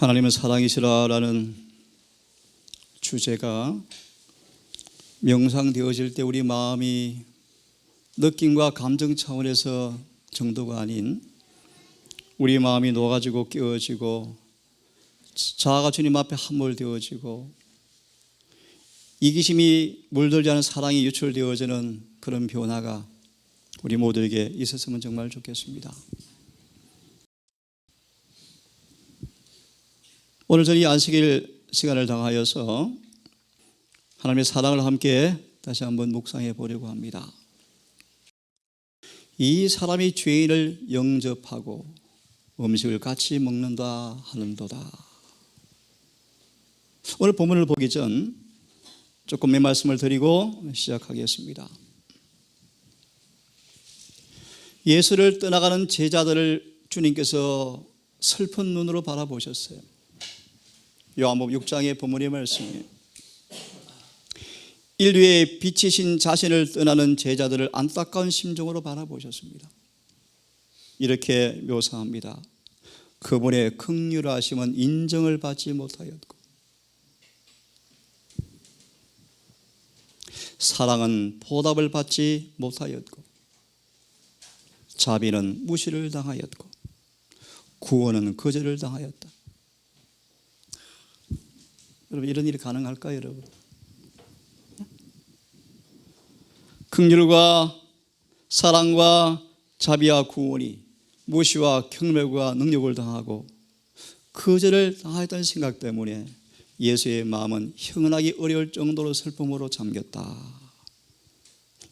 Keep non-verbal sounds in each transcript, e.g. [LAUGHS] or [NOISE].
하나님은 사랑이시라라는 주제가 명상되어질 때 우리 마음이 느낌과 감정 차원에서 정도가 아닌 우리 마음이 녹아지고 깨어지고 자아가 주님 앞에 함몰되어지고 이기심이 물들지 않은 사랑이 유출되어지는 그런 변화가 우리 모두에게 있었으면 정말 좋겠습니다. 오늘 이 안식일 시간을 당하여서 하나님의 사랑을 함께 다시 한번 묵상해 보려고 합니다. 이 사람이 죄인을 영접하고 음식을 같이 먹는다 하는도다. 오늘 본문을 보기 전 조금 의 말씀을 드리고 시작하겠습니다. 예수를 떠나가는 제자들을 주님께서 슬픈 눈으로 바라보셨어요. 요한복음 6장의 본문의 말씀이에요. 인류의 빛이신 자신을 떠나는 제자들을 안타까운 심정으로 바라보셨습니다. 이렇게 묘사합니다. 그분의 극률하심은 인정을 받지 못하였고 사랑은 보답을 받지 못하였고 자비는 무시를 당하였고 구원은 거절을 당하였다. 여러분 이런 일이 가능할까요, 여러분? 극률과 사랑과 자비와 구원이 무시와 경멸과 능력을 당하고 거절을 당하였다는 생각 때문에 예수의 마음은 형언하기 어려울 정도로 슬픔으로 잠겼다.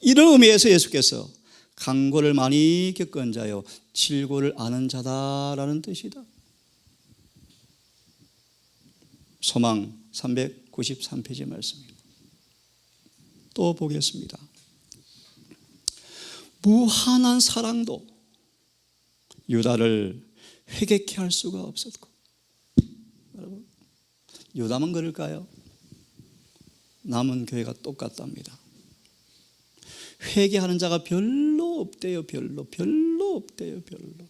이런 의미에서 예수께서 강고를 많이 겪은 자요 질고를 아는 자다라는 뜻이다. 소망 393페이지 말씀입니다. 또 보겠습니다. 무한한 사랑도 유다를 회개케 할 수가 없었고 여러분 유다만 그럴까요? 남은 교회가 똑같답니다. 회개하는 자가 별로 없대요. 별로 별로 없대요. 별로.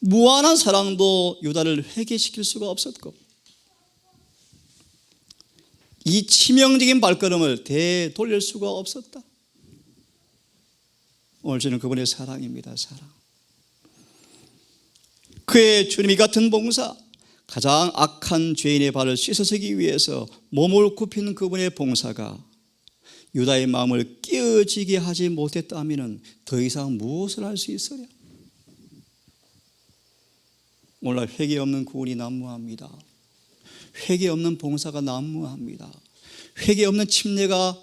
무한한 사랑도 유다를 회개시킬 수가 없었고 이 치명적인 발걸음을 되돌릴 수가 없었다. 오늘 저는 그분의 사랑입니다. 사랑. 그의 주님 이 같은 봉사, 가장 악한 죄인의 발을 씻어서기 위해서 몸을 굽힌 그분의 봉사가 유다의 마음을 깨어지게 하지 못했다면 더 이상 무엇을 할 수 있으랴? 오늘 회개 없는 구원이 난무합니다. 회개 없는 봉사가 난무합니다. 회개 없는 침례가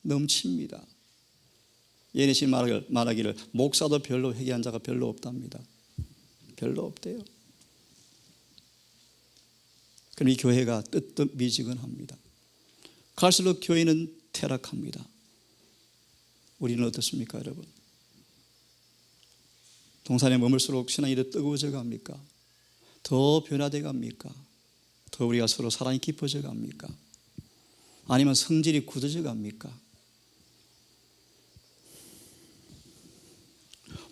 넘칩니다. 예내신 말하기를 목사도 별로 회개한 자가 별로 없답니다. 별로 없대요. 그럼 이 교회가 뜨뜻미지근합니다. 갈수록 교회는 퇴락합니다. 우리는 어떻습니까, 여러분? 동산에 머물수록 신앙이 더 뜨거워져 갑니까? 더 변화돼 갑니까? 더 우리가 서로 사랑이 깊어져 갑니까? 아니면 성질이 굳어져 갑니까?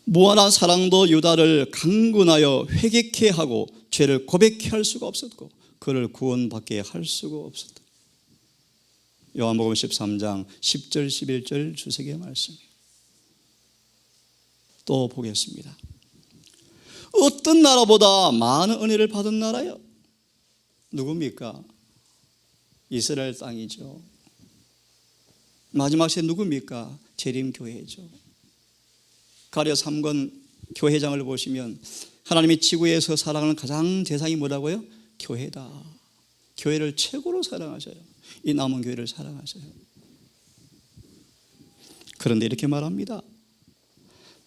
무한한 사랑도 유다를 강군하여 회개케 하고 죄를 고백케 할 수가 없었고 그를 구원받게 할 수가 없었다. 요한복음 13장 10절 11절 주석의 말씀이에요. 또 보겠습니다. 어떤 나라보다 많은 은혜를 받은 나라요? 누굽니까? 이스라엘 땅이죠. 마지막 시대 누굽니까? 재림교회죠. 가려 3권 교회장을 보시면 하나님이 지구에서 사랑하는 가장 대상이 뭐라고요? 교회다. 교회를 최고로 사랑하셔요. 이 남은 교회를 사랑하셔요. 그런데 이렇게 말합니다.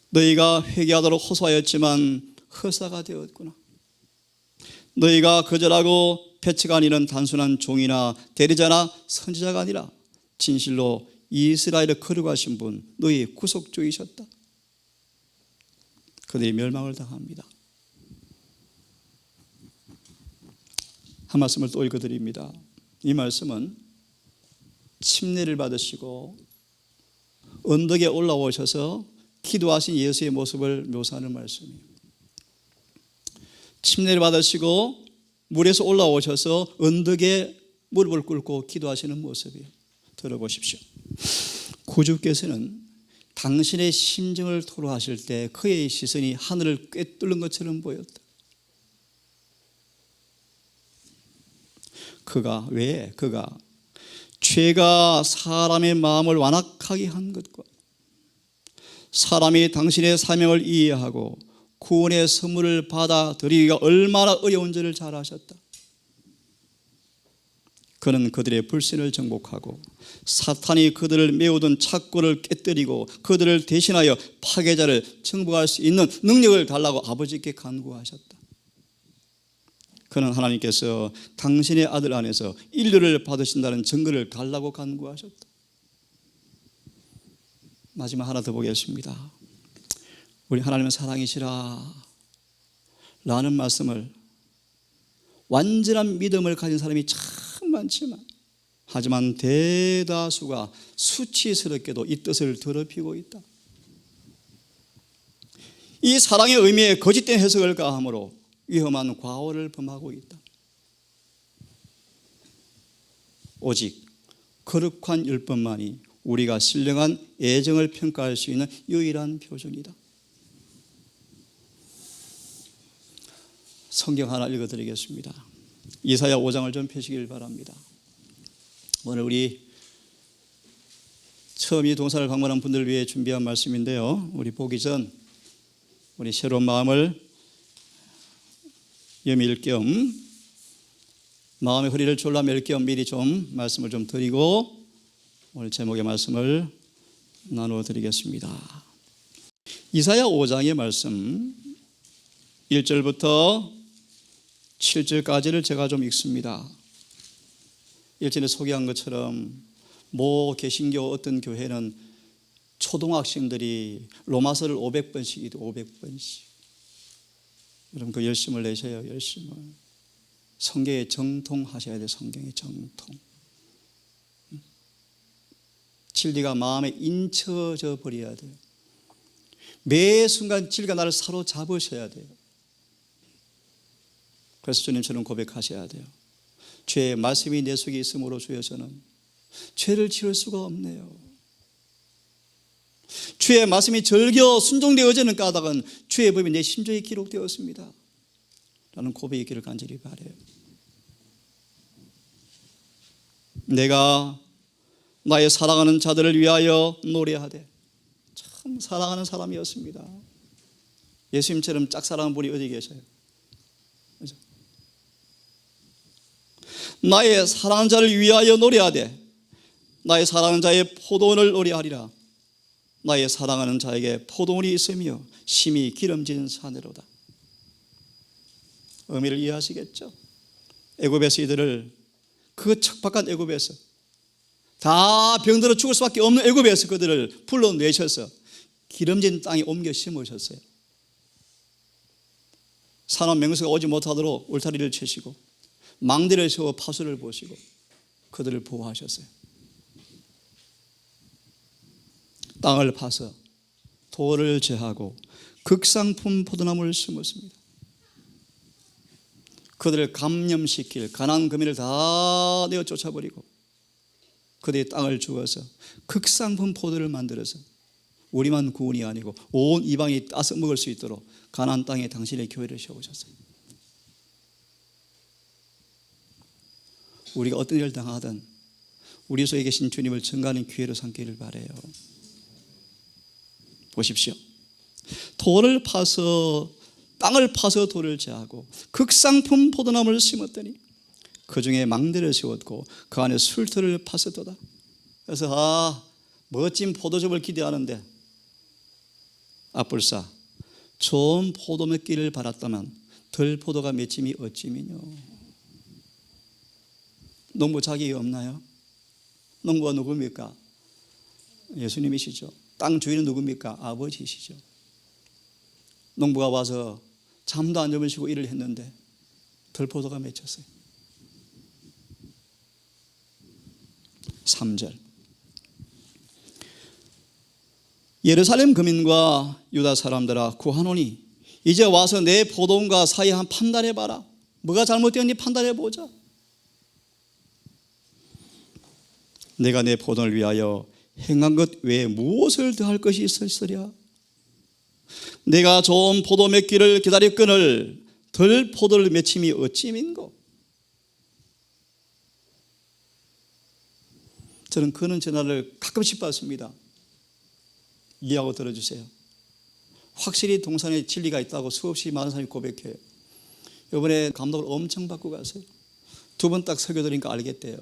너희가 회개하도록 호소하였지만 허사가 되었구나. 너희가 거절하고 패치가 아니는 단순한 종이나 대리자나 선지자가 아니라 진실로 이스라엘을 거룩하신 분, 너희 구속주이셨다. 그들이 멸망을 당합니다. 한 말씀을 또 읽어드립니다. 이 말씀은 침례를 받으시고 언덕에 올라오셔서 기도하신 예수의 모습을 묘사하는 말씀이에요. 침례를 받으시고 물에서 올라오셔서 언덕에 무릎을 꿇고 기도하시는 모습이에요. 들어보십시오. 구주께서는 당신의 심정을 토로하실 때 그의 시선이 하늘을 꿰뚫는 것처럼 보였다. 그가 왜 그가 죄가 사람의 마음을 완악하게 한 것과 사람이 당신의 사명을 이해하고 구원의 선물을 받아들이기가 얼마나 어려운지를 잘 아셨다. 그는 그들의 불신을 정복하고 사탄이 그들을 메우던 착고를 깨뜨리고 그들을 대신하여 파괴자를 정복할 수 있는 능력을 달라고 아버지께 간구하셨다. 그는 하나님께서 당신의 아들 안에서 인류를 받으신다는 증거를 달라고 간구하셨다. 마지막 하나 더 보겠습니다. 우리 하나님은 사랑이시라 라는 말씀을 완전한 믿음을 가진 사람이 참 많지만 하지만 대다수가 수치스럽게도 이 뜻을 더럽히고 있다. 이 사랑의 의미에 거짓된 해석을 가함으로 위험한 과오를 범하고 있다. 오직 거룩한 율법만이 우리가 신령한 애정을 평가할 수 있는 유일한 표준이다. 성경 하나 읽어드리겠습니다. 이사야 5장을 좀 펴시길 바랍니다. 오늘 우리 처음 이 동산을 방문한 분들을 위해 준비한 말씀인데요. 우리 보기 전 우리 새로운 마음을 여밀 겸 마음의 허리를 졸라맬 겸 미리 좀 말씀을 좀 드리고 오늘 제목의 말씀을 나누어 드리겠습니다. 이사야 5장의 말씀 1절부터 7절까지를 제가 좀 읽습니다. 1절에 소개한 것처럼 모 개신교 어떤 교회는 초등학생들이 로마서를 500번씩 읽어 500번씩. 여러분 그 열심을 내셔요. 열심을. 성경에 정통하셔야 돼요. 성경에 정통. 진리가 마음에 인쳐져 버려야 돼요. 매 순간 진리가 나를 사로잡으셔야 돼요. 그래서 주님처럼 고백하셔야 돼요. 죄의 말씀이 내 속에 있으므로 주여 저는 죄를 지을 수가 없네요. 주의 말씀이 절겨 순종되어지는 까닭은 주의 법이 내 심정에 기록되었습니다. 라는 고백이 있기를 간절히 바래요. 내가 나의 사랑하는 자들을 위하여 노래하되 참 사랑하는 사람이었습니다. 예수님처럼 짝사랑한 분이 어디 계셔요? 그죠? 나의 사랑하는 자를 위하여 노래하되 나의 사랑하는 자의 포도원을 노래하리라. 나의 사랑하는 자에게 포도원이 있으며 심히 기름진 산으로다. 의미를 이해하시겠죠? 애굽에서 이들을 그 척박한 애굽에서 다 병들어 죽을 수밖에 없는 애굽에서 그들을 불러내셔서 기름진 땅에 옮겨 심으셨어요. 산업 맹수가 오지 못하도록 울타리를 치시고 망대를 세워 파수를 보시고 그들을 보호하셨어요. 땅을 파서 돌을 제하고 극상품 포도나무를 심었습니다. 그들을 감염시킬 가난 금인을 다 내어 쫓아버리고 그들의 땅을 주어서 극상품 포도를 만들어서 우리만 구원이 아니고 온 이방이 따서 먹을 수 있도록 가난 땅에 당신의 교회를 세우셨어요. 우리가 어떤 일을 당하든 우리 속에 계신 주님을 증가하는 기회로 삼기를 바래요. 보십시오. 돌을 파서 땅을 파서 돌을 제하고 극상품 포도나무를 심었더니 그 중에 망대를 세웠고 그 안에 술틀을 파서도다. 그래서 아 멋진 포도즙을 기대하는데 앞불사 좋은 포도 맺기를 바랐다면 덜 포도가 맺힘이 어찌미뇨. 농부 자격이 없나요? 농부가 누굽니까? 예수님이시죠. 땅 주인은 누굽니까? 아버지시죠. 농부가 와서 잠도 안 주무시고 일을 했는데 덜포도가 맺혔어요. 3절 예루살렘 거민과 유다 사람들아 구하노니 이제 와서 내 포도원과 사이 한 판단해 봐라. 뭐가 잘못되었니 판단해 보자. 내가 내 포도를 위하여 행한 것 외에 무엇을 더할 것이 있었으랴? 내가 좋은 포도 맺기를 기다렸거늘 덜 포도를 맺힘이 어찌민고? 저는 그는 전화를 가끔씩 받습니다. 이해하고 들어주세요. 확실히 동산에 진리가 있다고 수없이 많은 사람이 고백해요. 이번에 감독을 엄청 받고 가세요. 두 번 딱 설교드리니까 알겠대요.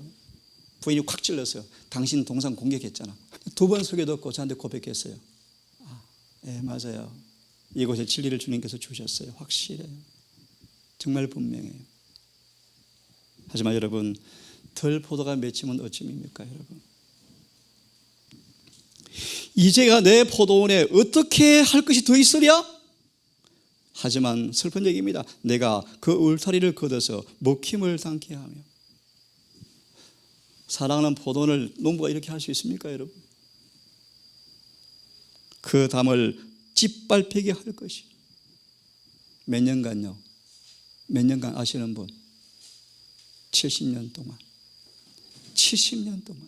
부인이 콱 찔렀어요. 당신 동산 공격했잖아. 두번 설교 듣고 저한테 고백했어요. 아, 네, 맞아요. 이곳에 진리를 주님께서 주셨어요. 확실해요. 정말 분명해요. 하지만 여러분, 덜 포도가 맺히면 어찌입니까, 여러분? 이제가 내 포도원에 어떻게 할 것이 더 있으랴? 하지만 슬픈 얘기입니다. 내가 그 울타리를 걷어서 먹힘을 당케 하며 사랑하는 포도원을 농부가 이렇게 할 수 있습니까, 여러분? 그 담을 짓밟히게 할 것이 몇 년간요? 몇 년간 아시는 분? 70년 동안 70년 동안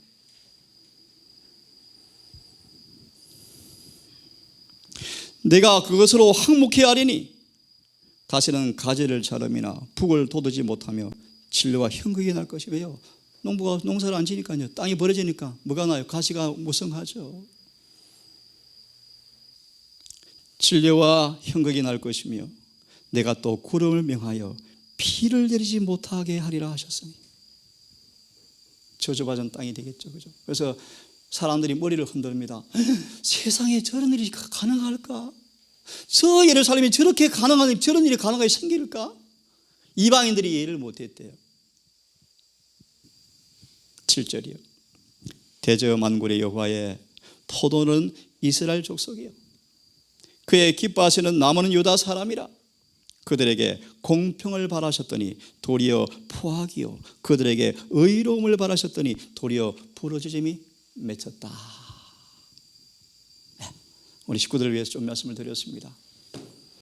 내가 그것으로 항목해 하리니 다시는 가지를 자름이나 북을 돋우지 못하며 진료와 형극이 날 것이 왜요? 농부가 농사를 안 지니까요. 땅이 벌어지니까 뭐가 나요? 가시가 무성하죠. 진료와 형극이 날 것이며 내가 또 구름을 명하여 피를 내리지 못하게 하리라 하셨으니 저주받은 땅이 되겠죠. 그죠? 그래서 사람들이 머리를 흔듭니다. [LAUGHS] 세상에 저런 일이 가능할까? 저 예루살렘이 저렇게 가능한 저런 일이 가능하게 생길까? 이방인들이 이해를 못했대요. 7절이요. 대저 만군의 여호와의 포도는 이스라엘 족속이요. 그의 기뻐하시는 나무는 유다 사람이라. 그들에게 공평을 바라셨더니 도리어 포악이요. 그들에게 의로움을 바라셨더니 도리어 부러지짐이 맺혔다. 네, 우리 식구들을 위해서 좀 말씀을 드렸습니다.